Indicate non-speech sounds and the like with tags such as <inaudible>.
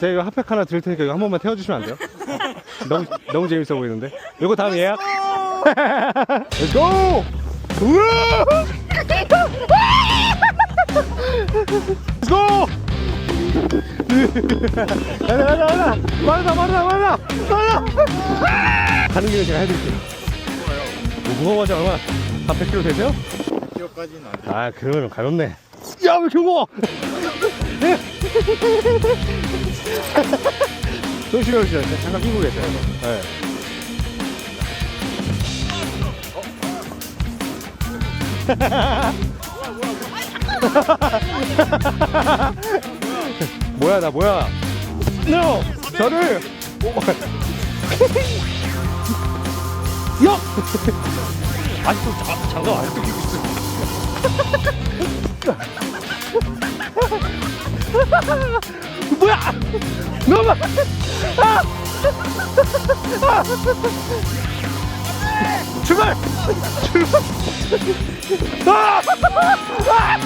제가 이거 핫팩 하나 드릴 테니까 이거 한 번만 태워주시면 안 돼요? 너무 너무 재밌어 보이는데. 이거 다음 예약. Let's go. 우와! Let's go. 가자 가자 가자. 말라 말라 말라 말라. 가는 길에 제가 해드릴게요. 무거워하지 얼마나? 한 100kg 되세요? 키로까지는 안 돼. 아 그러면 가볍네 야왜 이렇게 무거워 <laughs> 조심해 주세요. 잠깐 끼고 계세요. 네. <laughs> 뭐야 나 뭐야? no 저를! 야! 아직도 자, 장갑 아직도 끼고 있어 <laughs> 뭐야? 너무 아! 아! 출발! 출발! 아! 아!